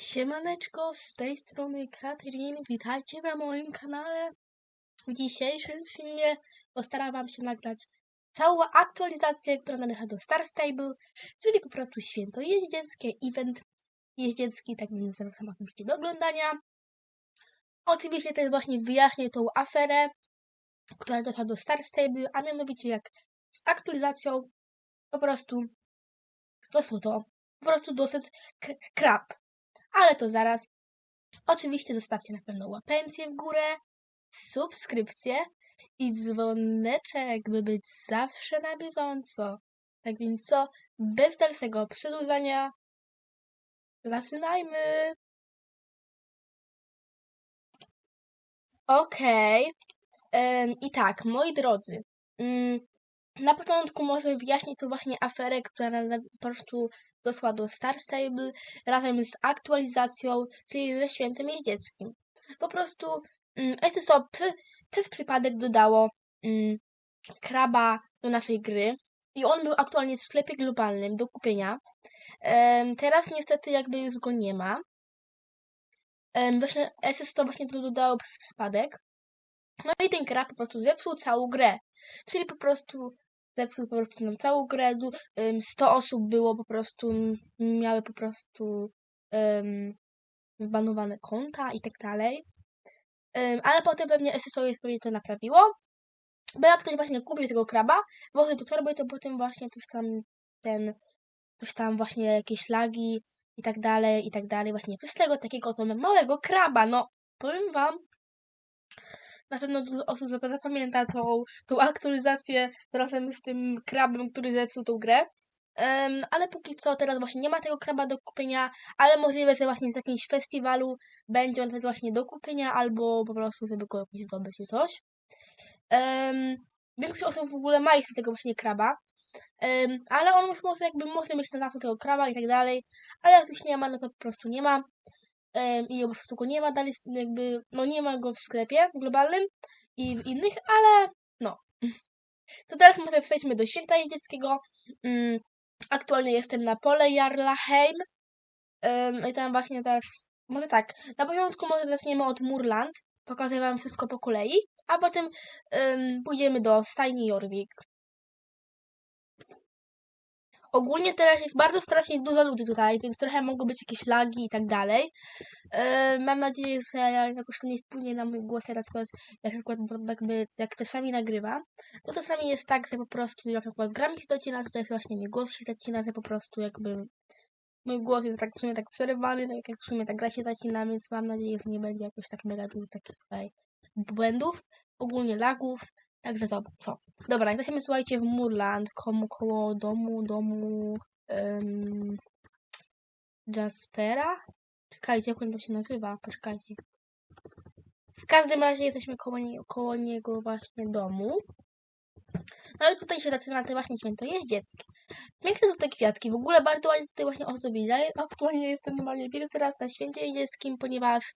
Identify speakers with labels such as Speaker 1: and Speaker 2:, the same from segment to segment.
Speaker 1: Siemaneczko, z tej strony Katrin, witajcie na moim kanale. W dzisiejszym filmie postaram się nagrać całą aktualizację, która należy do Star Stable, czyli po prostu święto jeździeckie, event jeździecki, tak więc zapraszam was oczywiście do oglądania. Oczywiście też właśnie wyjaśnię tą aferę, która doszła do Star Stable, a mianowicie jak z aktualizacją po prostu doszło to po prostu dosyć krab. Ale to zaraz. Oczywiście zostawcie na pewno łapencję w górę, subskrypcję i dzwoneczek, by być zawsze na bieżąco. Tak więc co, bez dalszego przedłużania, zaczynajmy! Okej. Okay. I tak, moi drodzy. Mm, na początku może wyjaśnić to właśnie aferę, która po prostu doszła do Star Stable razem z aktualizacją, czyli ze świętem jeździeckim. Po prostu mm, SSO przy, przez przypadek dodało mm, kraba do naszej gry i on był aktualnie w sklepie globalnym do kupienia. Um, teraz niestety jakby już go nie ma. Um, właśnie SSO właśnie to dodało przez przypadek. No i ten krab po prostu zepsuł całą grę. Czyli po prostu zepsuł po prostu nam całą grę. 100 osób było po prostu, miały po prostu um, zbanowane konta i tak dalej. Um, ale potem pewnie SSO pewnie to naprawiło. Bo jak ktoś właśnie kupił tego kraba, włożył do torby, to potem właśnie coś tam ten, coś tam właśnie jakieś lagi i tak dalej, i tak dalej. Właśnie przez tego takiego małego kraba, no powiem wam, na pewno dużo osób zapamięta tą, tą aktualizację razem z tym krabem, który zepsuł tą grę. Um, ale póki co teraz właśnie nie ma tego kraba do kupienia, ale możliwe, że właśnie z jakimś festiwalu będzie on teraz właśnie do kupienia, albo po prostu żeby go jakoś zdobyć czy coś. Um, większość osób w ogóle ma jeszcze tego właśnie kraba, um, ale on już może jakby może mieć na tego kraba i tak dalej, ale jak już nie ma, no to po prostu nie ma i po prostu go nie ma dalej, jakby, no nie ma go w sklepie globalnym i w innych, ale no. To teraz może przejdźmy do święta jeździeckiego. Mm, aktualnie jestem na pole Jarlaheim. No i tam właśnie teraz, może tak, na początku może zaczniemy od Murland. Pokażę wam wszystko po kolei, a potem um, pójdziemy do Stajni Jorvik. Ogólnie teraz jest bardzo strasznie dużo ludzi tutaj, więc trochę mogą być jakieś lagi i tak dalej. Yy, mam nadzieję, że jakoś to nie wpłynie na mój głos, na przykład, jak, przykład, jakby, jak czasami nagrywa, to czasami jest tak, że po prostu jak przykład gram się zacina, to jest właśnie mój głos się zacina, że po prostu jakby mój głos jest tak w sumie tak przerywany, tak jak w sumie ta gra się zacina, więc mam nadzieję, że nie będzie jakoś tak mega dużo takich tutaj błędów, ogólnie lagów, Także to, co? Dobra, jesteśmy, słuchajcie, w Murland, komu koło domu, domu um, Jaspera. Czekajcie, jak on to się nazywa, poczekajcie. W każdym razie jesteśmy koło, nie, koło niego właśnie domu. No i tutaj się zaczyna te właśnie święto jeździeckie. Piękne tutaj kwiatki, w ogóle bardzo ładnie tutaj właśnie ozdobili. Aktualnie jestem normalnie pierwszy raz na święcie jeździeckim, ponieważ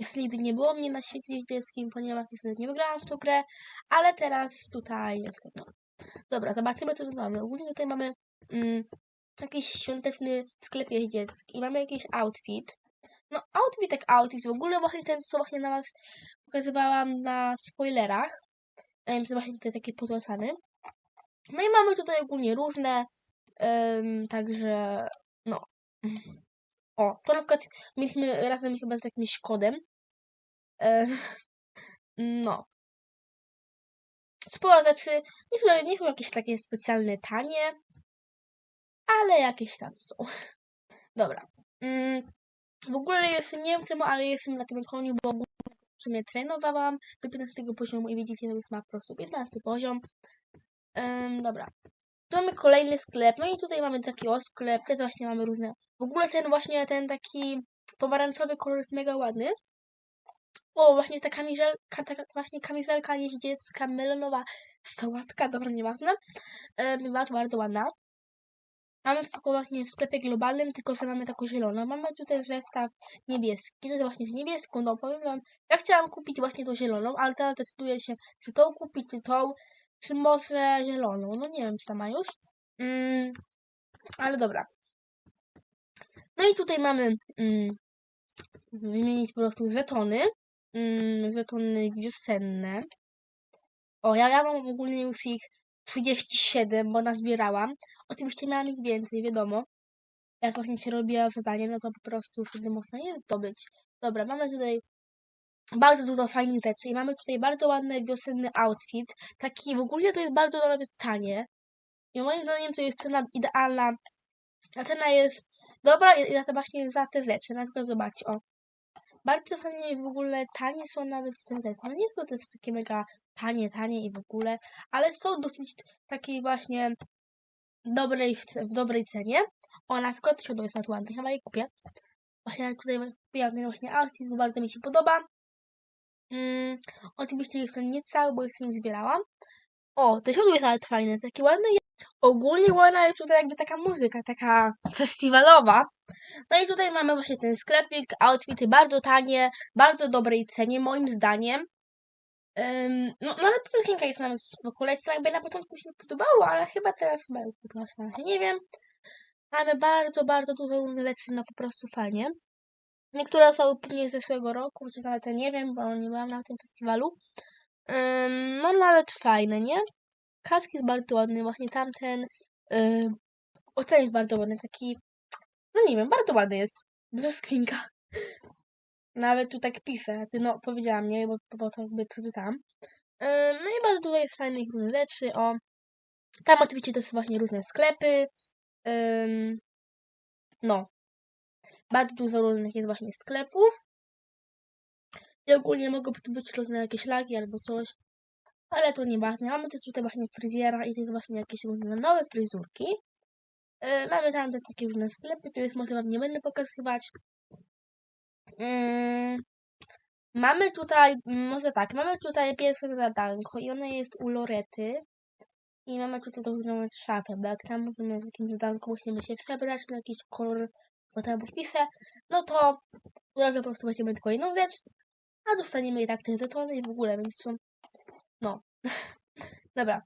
Speaker 1: jeszcze nigdy nie było mnie na świecie dzieckim, ponieważ jeszcze nie wygrałam w tą grę, ale teraz tutaj jestem. No. Dobra, zobaczymy co tu mamy. Ogólnie tutaj mamy mm, jakiś świąteczny sklep jeździecki i mamy jakiś outfit. No outfit jak outfit, w ogóle właśnie ten, co właśnie na was pokazywałam na spoilerach. Um, właśnie tutaj taki pozłacany. No i mamy tutaj ogólnie różne, także no. O, to na przykład mieliśmy razem chyba z jakimś kodem. E, no. Sporo rzeczy. Nie są, nie są jakieś takie specjalne tanie, ale jakieś tam są. Dobra. Mm, w ogóle jestem, nie wiem czemu, ale jestem na tym koniu, bo w sumie trenowałam do 15 poziomu i widzicie, że już ma po prostu 15 poziom. Um, dobra. Tu mamy kolejny sklep, no i tutaj mamy taki o sklep, też właśnie mamy różne. W ogóle ten właśnie, ten taki pomarańczowy kolor jest mega ładny. O, właśnie ta kamizelka, ta właśnie kamizelka jeździecka, melonowa sałatka, dobra, nieważne. Yy, bardzo, bardzo ładna. Mamy taką właśnie w sklepie globalnym, tylko że mamy taką zieloną. Mamy tutaj zestaw niebieski, to właśnie z niebieską, no powiem wam, ja chciałam kupić właśnie tą zieloną, ale teraz decyduję się, czy tą kupić, czy tą, czy może zieloną. No nie wiem sama już. Mm, ale dobra. No i tutaj mamy mm, wymienić po prostu żetony. Mm, żetony wiosenne. O, ja, ja mam ogólnie już ich 37, bo nazbierałam. Oczywiście miałam ich więcej, wiadomo. Jak właśnie się robiła zadanie, no to po prostu wtedy można je zdobyć. Dobra, mamy tutaj bardzo dużo fajnych rzeczy i mamy tutaj bardzo ładny wiosenny outfit. Taki w ogóle to jest bardzo nawet tanie. I moim zdaniem to jest cena idealna. Ta cena jest dobra i za właśnie za te rzeczy. Na przykład zobaczcie, o. Bardzo fajnie jest w ogóle, tanie są nawet rzeczy. No nie są też takie mega tanie, tanie i w ogóle, ale są dosyć takiej właśnie dobrej, w, w dobrej cenie. O, na przykład siodło jest nawet ładne, chyba je kupię. Właśnie tutaj kupiłam ten właśnie outfit, bo bardzo mi się podoba. Mm, oczywiście jestem nie cały, bo jeszcze nie zbierałam. O, te siodło jest nawet fajne, takie ładne. Ogólnie ładna jest tutaj jakby taka muzyka, taka festiwalowa. No i tutaj mamy właśnie ten sklepik, outfity bardzo tanie, bardzo dobrej cenie, moim zdaniem. Ym, no, nawet sukienka jest nawet spoko, lecna jakby na początku mi się nie podobało, ale chyba teraz chyba ją kupiłam na razie, nie wiem. Mamy bardzo, bardzo dużo różnych rzeczy, no po prostu fajnie. Niektóre są pewnie z zeszłego roku, czy nawet nie wiem, bo nie byłam na tym festiwalu. Ym, no nawet fajne, nie? Kask jest bardzo ładny, właśnie tamten. Yy, ocen jest bardzo ładny, taki. No nie wiem, bardzo ładny jest. Bez skrinka. Nawet tu tak piszę, znaczy no powiedziałam, nie, bo, bo to jakby przeczytałam. Ym, no i bardzo dużo jest fajnych różnych rzeczy, o. Tam oczywiście to są właśnie różne sklepy. Ym, no. Bardzo dużo różnych jest właśnie sklepów. I ogólnie mogą tu być różne jakieś lagi albo coś. Ale to nieważne. Mamy też tutaj właśnie fryzjera i też właśnie jakieś różne nowe fryzurki. Yy, mamy tam też takie różne sklepy, to już może wam nie będę pokazywać. Yy, mamy tutaj, może tak, mamy tutaj pierwsze zadanko i ono jest u Lorety. I mamy tutaj tą szafę, bo jak tam mówimy w jakimś zadanku musimy się przebrać na jakiś kolor, bo tam podpiszę, no to razu po prostu weźmiemy tylko jedną rzecz, a dostaniemy i tak te żetony i w ogóle, więc są, no. Dobra.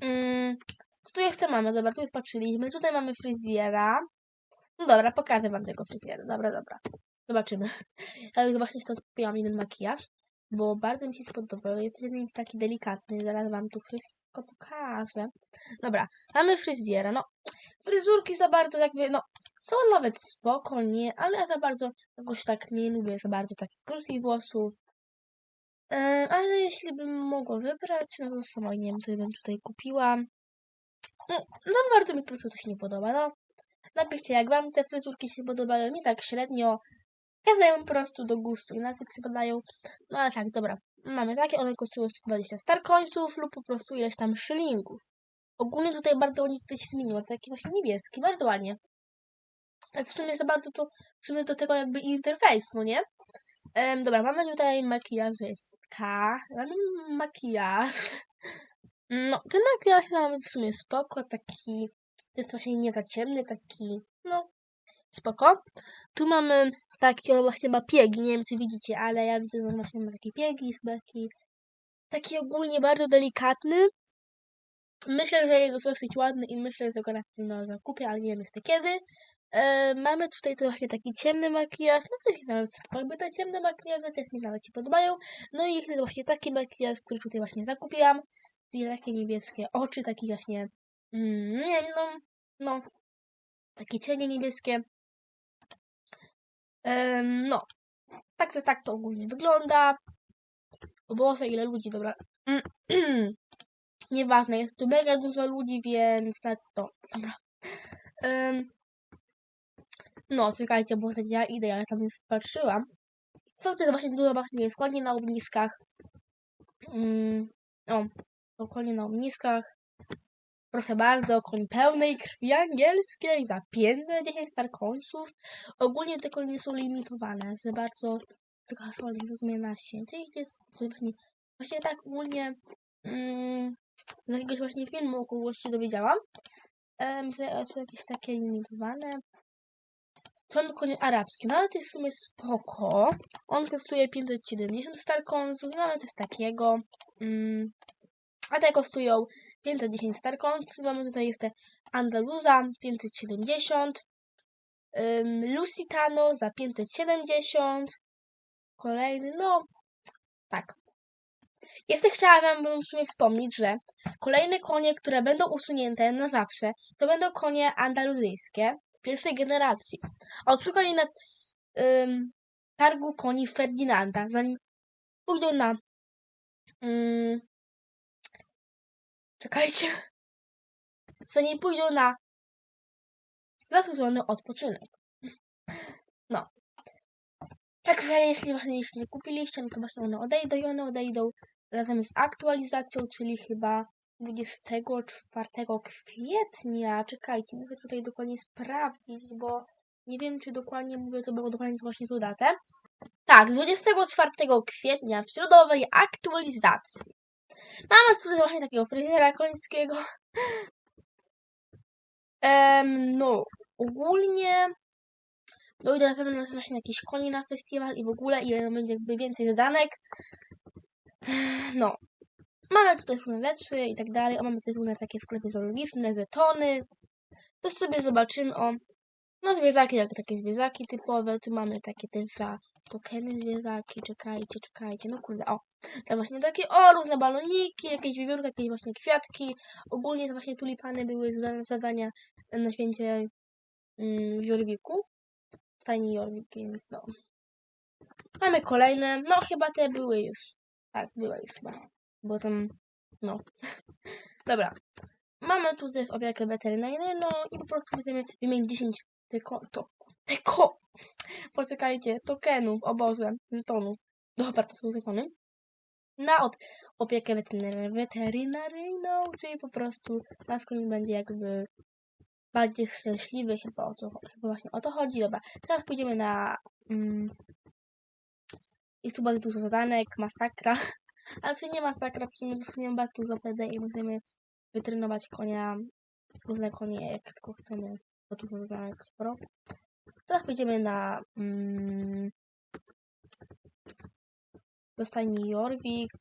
Speaker 1: Mm, co tu jeszcze mamy? Dobra, tu już patrzyliśmy. Tutaj mamy fryzjera. No dobra, pokażę wam tego fryzjera. Dobra, dobra. Zobaczymy. Ja już właśnie stąd kupiłam jeden makijaż, bo bardzo mi się spodobał. Jest jeden taki delikatny. Zaraz wam tu wszystko pokażę. Dobra, mamy fryzjera. No, fryzurki za bardzo jakby, no, są nawet spoko, nie, ale ja za bardzo jakoś tak nie lubię za bardzo takich krótkich włosów. E, ale jeśli bym mogła wybrać, no to sama nie wiem, co bym tutaj kupiła. No, no bardzo mi po prostu to się nie podoba, no. Napiszcie, jak wam te fryzurki się podobają, mi tak średnio. Każdemu po prostu do gustu, inaczej się podają. No ale tak, dobra. Mamy takie, one kosztują 120 starcoinsów lub po prostu ileś tam szylingów. Ogólnie tutaj bardzo ładnie tutaj się zmieniło, taki właśnie niebieski, bardzo ładnie. Tak w sumie za bardzo to, w sumie do tego jakby interfejs, no nie? Em, dobra, mamy tutaj makijażystka. Mamy makijaż. No, ten makijaż mamy w sumie spoko, taki jest właśnie nie za ciemny, taki, no, spoko. Tu mamy taki, on właśnie ma piegi, nie wiem czy widzicie, ale ja widzę, że on właśnie ma takie piegi, jest taki, taki ogólnie bardzo delikatny. Myślę, że jest dosyć ładny i myślę, że go na pewno zakupię, ale nie wiem jeszcze kiedy. E, mamy tutaj właśnie taki ciemny makijaż, no coś nawet jakby te ciemne makijaże też mi nawet się podobają. No i jest właśnie taki makijaż, który tutaj właśnie zakupiłam, czyli takie niebieskie oczy, takie właśnie, mm, nie wiem, no, no, takie cienie niebieskie. Em, no, tak to, tak to ogólnie wygląda. O Boże, ile ludzi, dobra. Nieważne, jest tu mega dużo ludzi, więc na to, dobra. Em, no, czekajcie, bo ja idę, ja tam już patrzyłam. Są też właśnie dużo właśnie składnie na obniżkach. Mm, o, dokładnie na obniżkach. Proszę bardzo, koń pełnej krwi angielskiej za 510 starkońców. Ogólnie te konie są limitowane, za bardzo zgasła rozumie na się. Czyli to jest właśnie, właśnie tak ogólnie mm, z jakiegoś właśnie filmu około się dowiedziałam. Um, że są jakieś takie limitowane. To mam konie arabskie, no ale to jest w sumie spoko. On kosztuje 570 starkonzów, mamy też takiego. Mm, a te kosztują 510 starkonzów. Mamy tutaj jeszcze Andaluza 570. Ym, Lusitano za 570. Kolejny, no tak. Jeszcze chciałabym w sumie wspomnieć, że kolejne konie, które będą usunięte na zawsze, to będą konie andaluzyjskie pierwszej generacji. Odsłuchaj na ym, targu koni Ferdynanda, zanim pójdą na. Ym, czekajcie. Zanim pójdą na zasłużony odpoczynek. No. Także jeśli właśnie jeśli nie kupiliście, no to właśnie one odejdą i one odejdą razem z aktualizacją, czyli chyba 24 kwietnia. Czekajcie, muszę tutaj dokładnie sprawdzić, bo nie wiem, czy dokładnie mówię to było dokładnie właśnie tą datę. Tak, 24 kwietnia w środowej aktualizacji. Mamy tutaj właśnie takiego fryzjera końskiego. Em, no, ogólnie dojdę na pewno właśnie jakieś koni na festiwal i w ogóle i będzie jakby więcej zadanek. No. Mamy tutaj różne rzeczy i tak dalej. O, mamy tutaj różne takie sklepy zoologiczne, zetony. To sobie zobaczymy o. No zwierzaki, jak takie zwierzaki typowe. Tu mamy takie też za tokeny zwierzaki. Czekajcie, czekajcie. No kurde, o. Tam właśnie takie, o, różne baloniki, jakieś wiewiórki, jakieś właśnie kwiatki. Ogólnie to właśnie tulipany były za- zadania na święcie mm, w Jorwiku. W stajni Jorwik, więc no. Mamy kolejne. No chyba te były już. Tak, była już chyba. Bo tam, no. Dobra. Mamy tu też opiekę weterynaryjną i po prostu chcemy wymienić 10 tylko, to, tylko, poczekajcie, tokenów, o Boże, żetonów. Dobra, to są żetony. Na op opiekę weterynar- weterynaryjną, czyli po prostu nasz koń będzie jakby bardziej szczęśliwy, chyba o to, właśnie o to chodzi. Dobra, teraz pójdziemy na... Mm, jest tu bardzo dużo zadanek, masakra. Ale to nie masakra, w sumie dostaniemy bardzo dużo PD i możemy wytrenować konia, różne konie, jak tylko chcemy. Bo dużo zadanek sporo. Teraz pójdziemy na mm, do stajni Jorvik.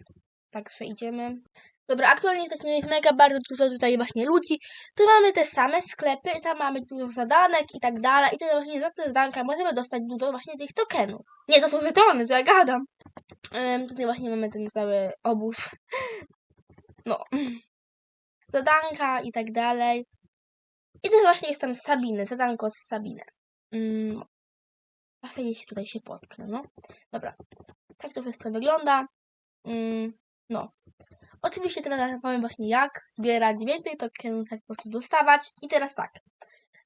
Speaker 1: Także idziemy. Dobra, aktualnie jesteśmy jest mega bardzo dużo tutaj właśnie ludzi. Tu mamy te same sklepy, tam mamy dużo zadanek i tak dalej. I to właśnie za te zadanka możemy dostać dużo właśnie tych tokenów. Nie, to są żetony, co ja gadam. Tutaj właśnie mamy ten cały obóz. No. Zadanka i tak dalej. I to właśnie jest tam Sabiny, zadanko z Sabiny. Mm. A gdzieś tutaj się potknę, no. Dobra. Tak to wszystko wygląda. Mm. No. Oczywiście teraz powiem właśnie jak zbierać więcej tokenów, jak po prostu dostawać. I teraz tak.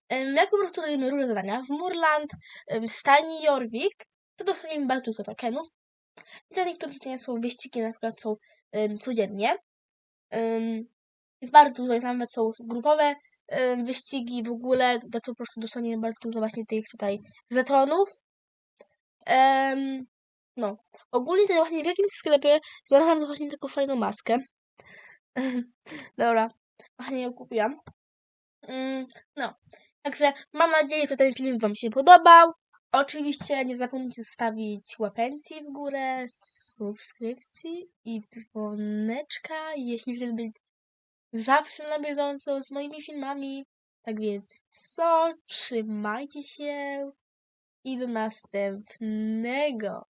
Speaker 1: Jak po prostu robimy różne zadania. W Murland, w stajni Jorvik, to dostaniemy bardzo dużo tokenów. I te niektóre zadania są wyścigi, na przykład są ym, codziennie. Ym, jest bardzo dużo, nawet są grupowe ym, wyścigi w ogóle, to po prostu dostaniemy bardzo dużo właśnie tych tutaj żetonów. Ym, no. Ogólnie to właśnie w jakimś sklepie znalazłam właśnie taką fajną maskę. Dobra, właśnie ją kupiłam. Ym, no. Także mam nadzieję, że ten film Wam się podobał. Oczywiście nie zapomnijcie zostawić łapenki w górę, subskrypcji i dzwoneczka, jeśli chcecie być zawsze na bieżąco z moimi filmami. Tak więc co? Trzymajcie się i do następnego.